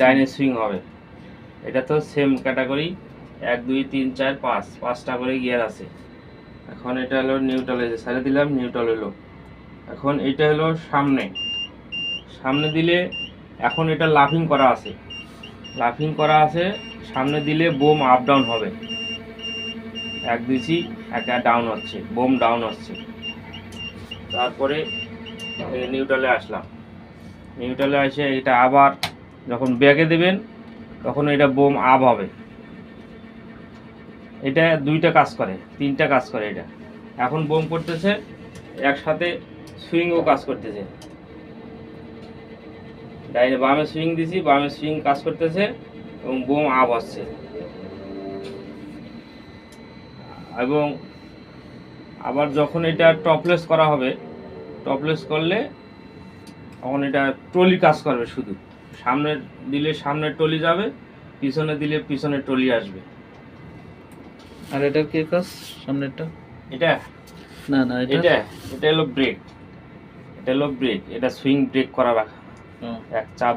ডাইনে সুইং হবে। এটা তো সেম ক্যাটাগরি এক, দুই, তিন, চার, পাঁচ, পাঁচটা করে গিয়ার আছে। এখন এটা হলো নিউট্রাল যে সাইডে দিলাম নিউট্রাল হলো। এখন এটা হলো সামনে। সামনে দিলে এখন এটা লাফিং করা আছে। লাফিং করা আছে, সামনে দিলে বোম আপ ডাউন হবে। এক দিছি একটা ডাউন হচ্ছে, বোম ডাউন হচ্ছে। তারপরে নিউট্রালে আসলাম। নিউট্রালে এসে এটা আবার যখন ব্যাগে দেবেন, তখন এটা বোম আপ হবে। এটা দুইটা কাজ করে, তিনটা কাজ করে এটা। এখন বোম করতেছে একসাথে সুইংও কাজ করতেছে। ডাইনে বামে সুইং দিছি, বামে সুইং কাজ করতেছে এবং বোম আপ আসছে এবং আবার যখন এটা টপলেস করা হবে, টপলেস করলে তখন এটা ট্রলি কাজ করবে শুধু। সামনে দিলে সামনে টলি যাবে পিছনে দিলে পিছনে টলি আসবে। আর এটার কি কাজ সামনেরটা? এটা? না না এটা এটা এটা হলো ব্রেক। এটা হলো ব্রেক এটা সুইং ব্রেক করা রাখা। এক চাপ